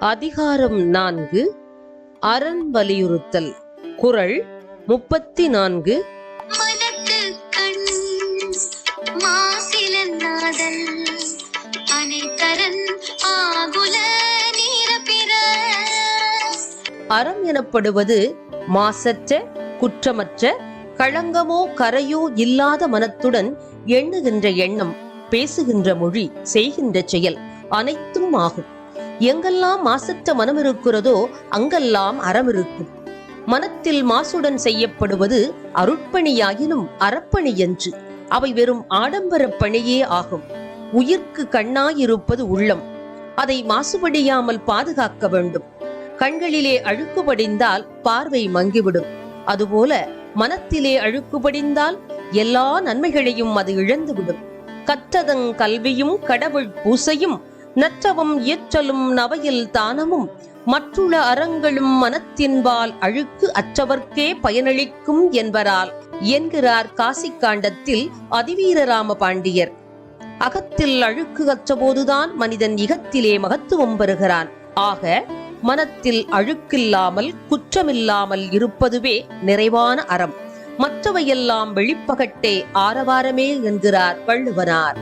அதிகாரம் நான்கு. அரண் வலியுறுத்தல். குறள் முப்பத்தி நான்கு. அறம் எனப்படுவது மாசற்ற குற்றமற்ற களங்கமோ கரையோ இல்லாத மனத்துடன் எண்ணுகின்ற எண்ணம் பேசுகின்ற மொழி செய்கின்ற செயல் அனைத்தும் ஆகும். எங்கெல்லாம் மாசற்ற மனம் இருக்கிறதோ அங்கெல்லாம் அறம் இருக்கும் மனத்தில் மாசுடன் செய்யப்படுவது அருட்பணியாயினும் அறப்பணி என்று. அவை வெறும் ஆடம்பரப் பணியே ஆகும். உயிர்க்கு கண்ணாயிருப்பது உள்ளம். அதை மாசுபடியாமல் பாதுகாக்க வேண்டும். கண்களிலே அழுக்கு படிந்தால் பார்வை மங்கிவிடும். அதுபோல மனத்திலே அழுக்கு படிந்தால் எல்லா நன்மைகளையும் அது இழந்துவிடும். கற்றதங் கல்வியும் கடவுள் பூசையும் நற்றவம் இயற்றலும் நவையில் தானமும் மற்றுள்ள அறங்களும் மனத்தின்பால் அழுக்கு அற்றவர்க்கே பயனளிக்கும் என்பரால் என்கிறார் காசிக்காண்டத்தில் அதிவீரராம பாண்டியர் அகத்தில் அழுக்கு அற்றபோதுதான் மனிதன் இகத்திலே மகத்துவம் பெறுகிறான். ஆக மனத்தில் அழுக்கில்லாமல் குற்றமில்லாமல் இருப்பதுவே நிறைவான அறம். மற்றவையெல்லாம் வெளிப்பகட்டே ஆரவாரமே என்கிறார் வள்ளுவனார்.